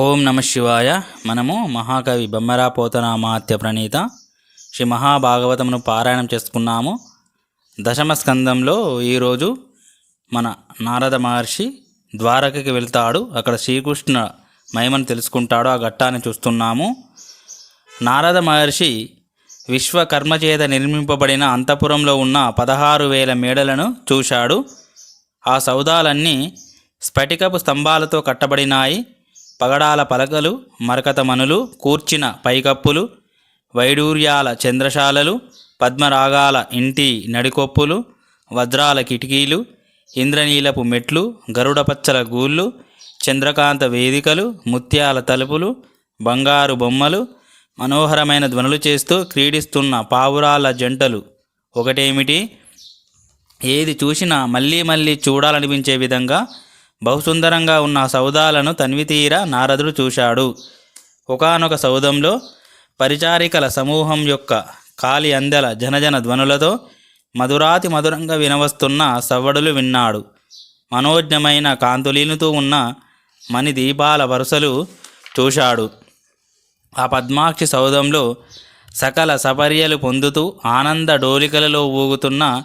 ఓం నమ శివాయ. మనము మహాకవి బొమ్మరా పోతనామాత్య ప్రణీత. శ్రీ మహాభాగవతమును పారాయణం చేసుకున్నాము. దశమ స్కందంలో ఈరోజు మన నారద మహర్షి ద్వారకకి వెళ్తాడు. అక్కడ శ్రీకృష్ణ మహిమను తెలుసుకుంటాడు. ఆ ఘట్టాన్ని చూస్తున్నాము. నారద మహర్షి విశ్వకర్మ చేత నిర్మింపబడిన అంతఃపురంలో ఉన్న పదహారు వేల మేడలను చూశాడు. ఆ సౌదాలన్నీ స్ఫటికపు స్తంభాలతో కట్టబడినాయి. పగడాల పలకలు మరకత మనులు కూర్చిన పైకప్పులు వైడూర్యాల చంద్రశాలలు పద్మరాగాల ఇంటి నడికొప్పులు వజ్రాల కిటికీలు ఇంద్రనీలపు మెట్లు గరుడపచ్చల గూళ్ళు చంద్రకాంత వేదికలు ముత్యాల తలుపులు బంగారు బొమ్మలు మనోహరమైన ధ్వనులు చేస్తూ క్రీడిస్తున్న పావురాల జంటలు. ఒకటేమిటి? ఏది చూసినా మళ్ళీ మళ్ళీ చూడాలనిపించే విధంగా బహుసుందరంగా ఉన్న సౌదాలను తన్వితీర నారదుడు చూశాడు. ఒకానొక సౌధంలో పరిచారికల సమూహం యొక్క కాలి అందెల జనజన ధ్వనులతో మధురాతి మధురంగా వినవస్తున్న సవ్వడులు విన్నాడు. మనోజ్ఞమైన కాంతులీనుతూ ఉన్న మణి దీపాల వరుసలు చూశాడు. ఆ పద్మాక్షి సౌధంలో సకల సపర్యలు పొందుతూ ఆనంద డోలికలలో ఊగుతున్న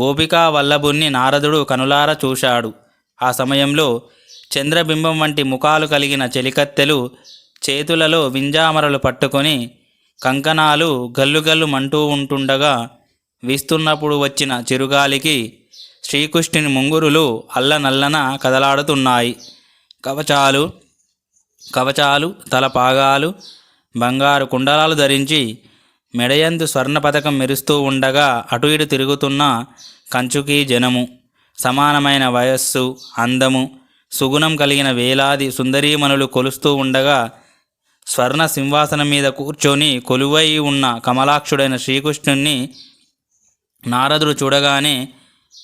గోపికా వల్లభుణ్ణి నారదుడు కనులార చూశాడు. ఆ సమయంలో చంద్రబింబం వంటి ముఖాలు కలిగిన చెలికత్తెలు చేతులలో వింజామరలు పట్టుకొని కంకణాలు గల్లుగల్లు మంటూ ఉంటుండగా వీస్తున్నప్పుడు వచ్చిన చిరుగాలికి శ్రీకృష్ణుని ముంగురులు అల్లనల్లన కదలాడుతున్నాయి. కవచాలు కవచాలు తలపాగాలు బంగారు కుండలాలు ధరించి మెడయందు స్వర్ణ పథకం మెరుస్తూ ఉండగా అటు ఇటు తిరుగుతున్న కంచుకి జనము. సమానమైన వయస్సు అందము సుగుణం కలిగిన వేలాది సుందరీమణులు కొలుస్తూ ఉండగా స్వర్ణ సింహాసనం మీద కూర్చొని కొలువై ఉన్న కమలాక్షుడైన శ్రీకృష్ణుణ్ణి నారదుడు చూడగానే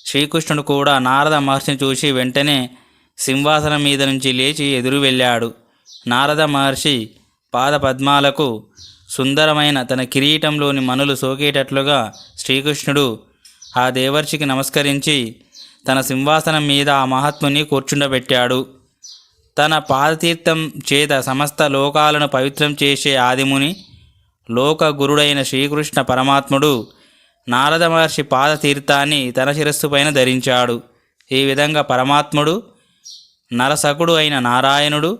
శ్రీకృష్ణుడు కూడా నారద మహర్షిని చూసి వెంటనే సింహాసనం మీద నుంచి లేచి ఎదురు వెళ్ళాడు. నారద మహర్షి పాద పద్మాలకు సుందరమైన తన కిరీటంలోని మనులు సోకేటట్లుగా శ్రీకృష్ణుడు ఆ దేవర్షికి నమస్కరించి తన సింహాసనం మీద ఆ మహాత్ముని కూర్చుండబెట్టాడు. తన పాదతీర్థం చేత సమస్త లోకాలను పవిత్రం చేసే ఆదిముని లోక గురుడైన శ్రీకృష్ణ పరమాత్ముడు నారద మహర్షి పాదతీర్థాన్ని తన శిరస్సు పైన ధరించాడు. ఈ విధంగా పరమాత్ముడు నరసకుడు అయిన నారాయణుడు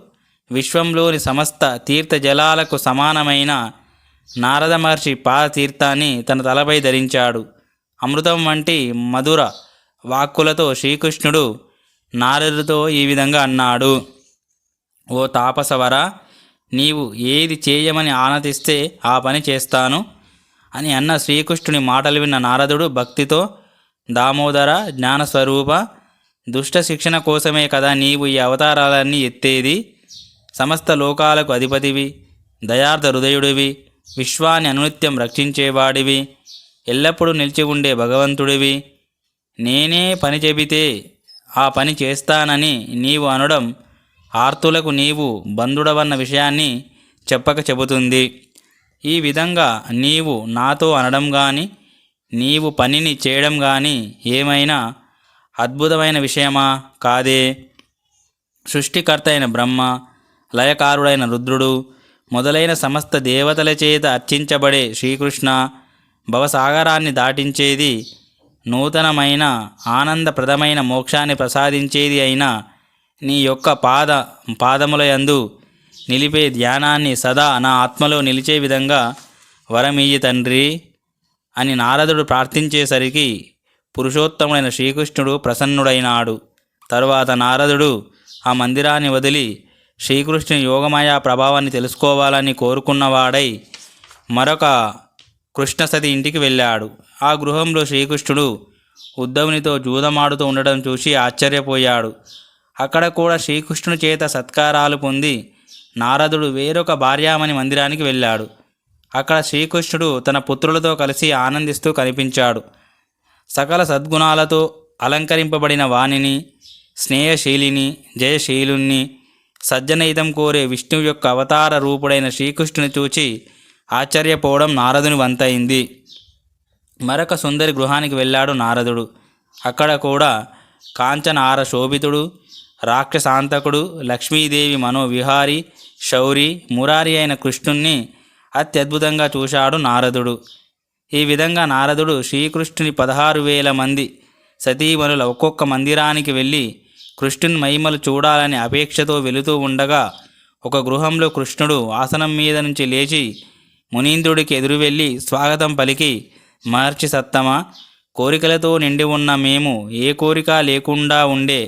విశ్వంలోని సమస్త తీర్థ జలాలకు సమానమైన నారద మహర్షి పాదతీర్థాన్ని తన తలపై ధరించాడు. అమృతం వంటి మధుర వాక్కులతో శ్రీకృష్ణుడు నారదుతో ఈ విధంగా అన్నాడు. ఓ తాపసవర నీవు ఏది చేయమని ఆనతిస్తే ఆ పని చేస్తాను అని అన్న శ్రీకృష్ణుని మాటలు విన్న నారదుడు భక్తితో దామోదర జ్ఞానస్వరూప దుష్ట శిక్షణ కోసమే కదా నీవు ఈ అవతారాలన్నీ ఎత్తేది? సమస్త లోకాలకు అధిపతివి దయార్థ హృదయుడివి విశ్వాన్ని అనునిత్యం రక్షించేవాడివి ఎల్లప్పుడూ నిలిచి ఉండే భగవంతుడివి నేనే పని చెబితే ఆ పని చేస్తానని నీవు అనడం ఆర్తులకు నీవు బంధుడవన్న విషయాన్ని చెప్పక చెబుతుంది. ఈ విధంగా నీవు నాతో అనడం కానీ నీవు పనిని చేయడం కానీ ఏమైనా అద్భుతమైన విషయమా? కాదే. సృష్టికర్త అయిన బ్రహ్మ లయకారుడైన రుద్రుడు మొదలైన సమస్త దేవతల చేత అర్చించబడే శ్రీకృష్ణ భవసాగరాన్ని దాటించేది నూతనమైన ఆనందప్రదమైన మోక్షాన్ని ప్రసాదించేది అయిన నీ యొక్క పాద పాదములయందు నిలిపే ధ్యానాన్ని సదా నా ఆత్మలో నిలిచే విధంగా వరమియ్యి తండ్రి అని నారదుడు ప్రార్థించేసరికి పురుషోత్తముడైన శ్రీకృష్ణుడు ప్రసన్నుడైనాడు. తరువాత నారదుడు ఆ మందిరాన్ని వదిలి శ్రీకృష్ణుని యోగమాయ ప్రభావాన్ని తెలుసుకోవాలని కోరుకున్నవాడై మరొక కృష్ణసతి ఇంటికి వెళ్ళాడు. ఆ గృహంలో శ్రీకృష్ణుడు ఉద్ధవునితో జూదమాడుతూ ఉండడం చూసి ఆశ్చర్యపోయాడు. అక్కడ కూడా శ్రీకృష్ణుని చేత సత్కారాలు పొంది నారదుడు వేరొక భార్యామణి మందిరానికి వెళ్ళాడు. అక్కడ శ్రీకృష్ణుడు తన పుత్రులతో కలిసి ఆనందిస్తూ కనిపించాడు. సకల సద్గుణాలతో అలంకరింపబడిన వాణిని స్నేహశీలిని జయశీలుణ్ణి సజ్జనహితం కోరే విష్ణువు యొక్క అవతార రూపుడైన శ్రీకృష్ణుని చూచి ఆశ్చర్యపోవడం నారదుని వంతైంది. మరొక సుందరి గృహానికి వెళ్ళాడు నారదుడు. అక్కడ కూడా కాంచనార శోభితుడు రాక్షసాంతకుడు లక్ష్మీదేవి మనోవిహారి శౌరి మురారి అయిన కృష్ణుణ్ణి అత్యద్భుతంగా చూశాడు నారదుడు. ఈ విధంగా నారదుడు శ్రీకృష్ణుని పదహారు వేల మంది సతీమణుల ఒక్కొక్క మందిరానికి వెళ్ళి కృష్ణుని మహిమలు చూడాలని అపేక్షతో వెళుతూ ఉండగా ఒక గృహంలో కృష్ణుడు ఆసనం మీద నుంచి లేచి మునీంద్రుడికి ఎదురు వెళ్ళి స్వాగతం పలికి మహర్షి సత్తమ కోరికలతో నిండి ఉన్న మేము ఏ కోరిక లేకుండా ఉండే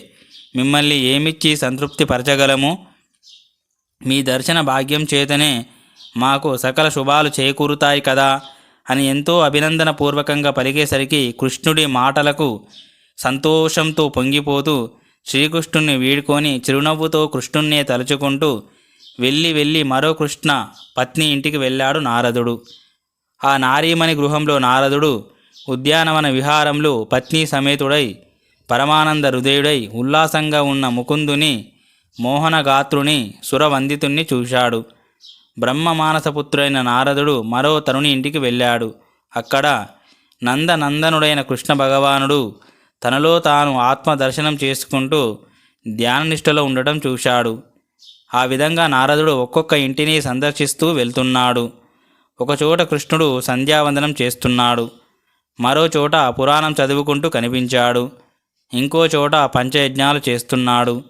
మిమ్మల్ని ఏమిచ్చి సంతృప్తి పరచగలము? మీ దర్శన భాగ్యం చేతనే మాకు సకల శుభాలు చేకూరుతాయి కదా అని ఎంతో అభినందన పూర్వకంగా పలికేసరికి కృష్ణుడి మాటలకు సంతోషంతో పొంగిపోతూ శ్రీకృష్ణుణ్ణి వీడుకొని చిరునవ్వుతో కృష్ణుణ్ణే తలుచుకుంటూ వెళ్ళి వెళ్ళి మరో కృష్ణ పత్ని ఇంటికి వెళ్ళాడు నారదుడు. ఆ నారీమణి గృహంలో నారదుడు ఉద్యానవన విహారంలో పత్ని సమేతుడై పరమానంద హృదయుడై ఉల్లాసంగా ఉన్న ముకుందుని మోహనగాత్రుని సురవందితుణ్ణి చూశాడు. బ్రహ్మ మానసపుత్రుడైన నారదుడు మరో తరుణి ఇంటికి వెళ్ళాడు. అక్కడ నందనందనుడైన కృష్ణ భగవానుడు తనలో తాను ఆత్మ దర్శనం చేసుకుంటూ ధ్యాననిష్టలో ఉండటం చూశాడు. ఆ విధంగా నారదుడు ఒక్కొక్క ఇంటిని సందర్శిస్తూ వెళ్తున్నాడు. ఒకచోట కృష్ణుడు సంధ్యావందనం చేస్తున్నాడు. మరో చోట పురాణం చదువుకుంటూ కనిపించాడు. ఇంకో చోట పంచయజ్ఞాలు చేస్తున్నాడు.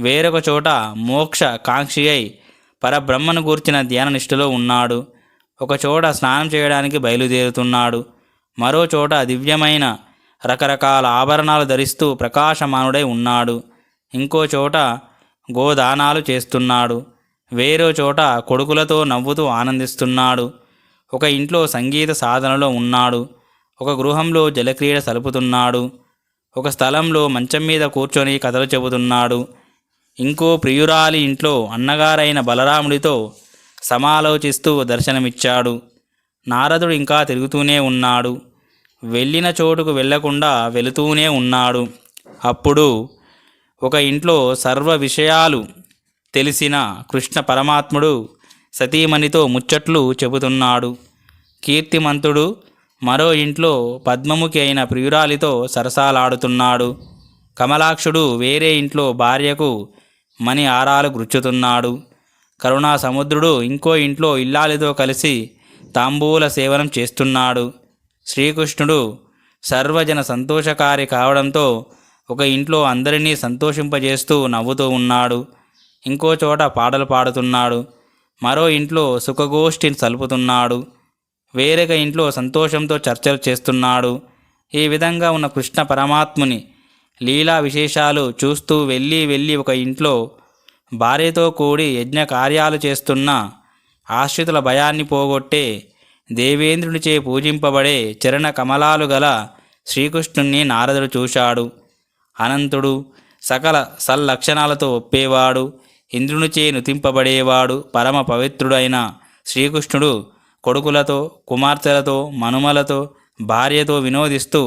వేరొక చోట మోక్ష కాంక్షి అయి పరబ్రహ్మను గూర్చిన ధ్యాననిష్టలో ఉన్నాడు. ఒకచోట స్నానం చేయడానికి బయలుదేరుతున్నాడు. మరో చోట దివ్యమైన రకరకాల ఆభరణాలు ధరిస్తూ ప్రకాశమానుడై ఉన్నాడు. ఇంకో చోట గోదానాలు చేస్తున్నాడు. వేరే చోట కొడుకులతో నవ్వుతూ ఆనందిస్తున్నాడు. ఒక ఇంట్లో సంగీత సాధనలో ఉన్నాడు. ఒక గృహంలో జలక్రీడ సలుపుతున్నాడు. ఒక స్థలంలో మంచం మీద కూర్చొని కథలు చెబుతున్నాడు. ఇంకో ప్రియురాలి ఇంట్లో అన్నగారైన బలరాముడితో సమాలోచిస్తూ దర్శనమిచ్చాడు. నారదుడు ఇంకా తిరుగుతూనే ఉన్నాడు. వెళ్ళిన చోటుకు వెళ్ళకుండా వెళుతూనే ఉన్నాడు. అప్పుడు ఒక ఇంట్లో సర్వ విషయాలు తెలిసిన కృష్ణ పరమాత్ముడు సతీమణితో ముచ్చట్లు చెబుతున్నాడు. కీర్తిమంతుడు మరో ఇంట్లో పద్మముఖి అయిన ప్రియురాలితో సరసాలాడుతున్నాడు. కమలాక్షుడు వేరే ఇంట్లో భార్యకు మణి ఆరాలు గుచ్చుతున్నాడు. కరుణా సముద్రుడు ఇంకో ఇంట్లో ఇల్లాలితో కలిసి తాంబూల సేవనం చేస్తున్నాడు. శ్రీకృష్ణుడు సర్వజన సంతోషకారి కావడంతో ఒక ఇంట్లో అందరినీ సంతోషింపజేస్తూ నవ్వుతూ ఉన్నాడు. ఇంకో చోట పాటలు పాడుతున్నాడు. మరో ఇంట్లో సుఖగోష్ఠిని సలుపుతున్నాడు. వేరొక ఇంట్లో సంతోషంతో చర్చలు చేస్తున్నాడు. ఈ విధంగా ఉన్న కృష్ణ పరమాత్ముని లీలా విశేషాలు చూస్తూ వెళ్ళి వెళ్ళి ఒక ఇంట్లో భార్యతో కూడి యజ్ఞ కార్యాలు చేస్తున్న ఆశ్రితుల భయాన్ని పోగొట్టే దేవేంద్రునిచే పూజింపబడే చరణ కమలాలు గల శ్రీకృష్ణుణ్ణి నారదుడు చూశాడు. అనంతుడు సకల సల్లక్షణాలతో ఒప్పేవాడు ఇంద్రునిచే నుతింపబడేవాడు పరమ పవిత్రుడైన శ్రీకృష్ణుడు కొడుకులతో కుమార్తెలతో మనుమలతో భార్యతో వినోదిస్తూ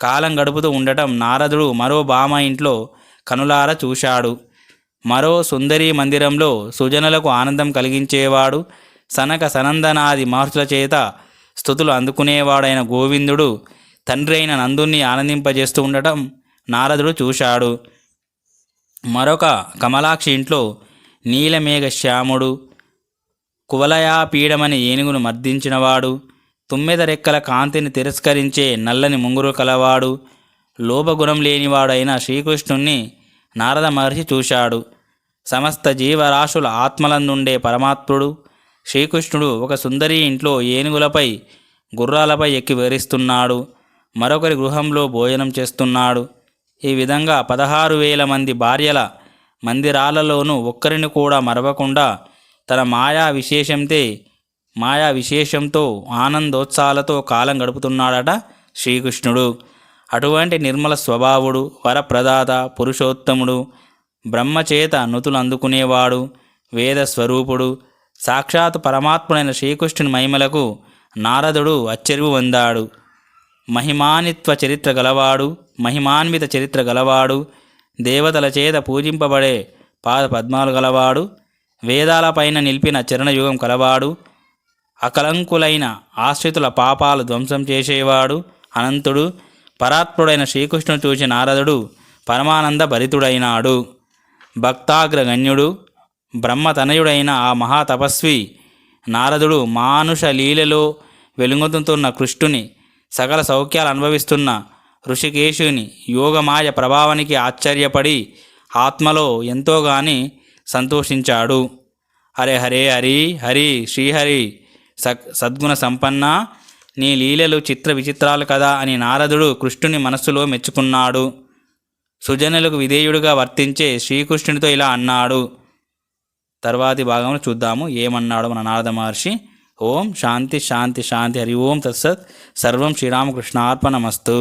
కాలం గడుపుతూ ఉండటం నారదుడు మరో బామ ఇంట్లో కనులార చూశాడు. మరో సుందరీ మందిరంలో సుజనులకు ఆనందం కలిగించేవాడు సనక సనందనాది మహర్షుల చేత స్థుతులు అందుకునేవాడైన గోవిందుడు తండ్రి అయిన నందుని ఆనందింపజేస్తూ ఉండటం నారదుడు చూశాడు. మరొక కమలాక్షి ఇంట్లో నీలమేఘ శ్యాముడు కువలయాపీడమని ఏనుగును మర్దించినవాడు తుమ్మెద రెక్కల కాంతిని తిరస్కరించే నల్లని ముంగురు కలవాడు లోభగుణం లేనివాడైన శ్రీకృష్ణుణ్ణి నారద మహర్షి చూశాడు. సమస్త జీవరాశుల ఆత్మలందుండే పరమాత్ముడు శ్రీకృష్ణుడు ఒక సుందరి ఇంట్లో ఏనుగులపై గుర్రాలపై ఎక్కి వివరిస్తున్నాడు మరొకరి గృహంలో భోజనం చేస్తున్నాడు. ఈ విధంగా పదహారు వేల మంది భార్యల మందిరాలలోనూ ఒక్కరిని కూడా మరవకుండా తన మాయా విశేషంతే మాయా విశేషంతో ఆనందోత్సాహాలతో కాలం గడుపుతున్నాడట శ్రీకృష్ణుడు. అటువంటి నిర్మల స్వభావుడు వరప్రదాత పురుషోత్తముడు బ్రహ్మచేత నుతులు అందుకునేవాడు వేద స్వరూపుడు సాక్షాత్ పరమాత్ముడైన శ్రీకృష్ణుని మహిమలకు నారదుడు అచ్చరివు పొందాడు మహిమానిత్వ చరిత్ర గలవాడు మహిమాన్విత చరిత్ర గలవాడు దేవతల చేత పూజింపబడే పాద పద్మాలు గలవాడు వేదాలపైన నిలిపిన చరణయుగం కలవాడు అకలంకులైన ఆశ్రితుల పాపాలు ధ్వంసం చేసేవాడు అనంతుడు పరాత్ముడైన శ్రీకృష్ణుడు చూసి నారదుడు పరమానంద భరితుడైనాడు. భక్తాగ్రగణ్యుడు బ్రహ్మతనయుడైన ఆ మహాతపస్వి నారదుడు మానుష లీలలో వెలుగొందుతున్న కృష్ణుని సకల సౌఖ్యాలు అనుభవిస్తున్న ఋషికేశుని యోగమాయ ప్రభావానికి ఆశ్చర్యపడి ఆత్మలో ఎంతోగాని సంతోషించాడు. హరే హరే హరి హరి శ్రీహరి సద్గుణ సంపన్న నీ లీలలు చిత్ర విచిత్రాలు కదా అని నారదుడు కృష్ణుని మనస్సులో మెచ్చుకున్నాడు. సుజనులకు విధేయుడుగా వర్తించే శ్రీకృష్ణునితో ఇలా అన్నాడు. తర్వాతి భాగంలో చూద్దాము ఏమన్నాడు మన నారద మహర్షి. ఓం శాంతి శాంతి శాంతి హరి ఓం తత్సత్ సర్వం శ్రీరామకృష్ణార్పణమస్తు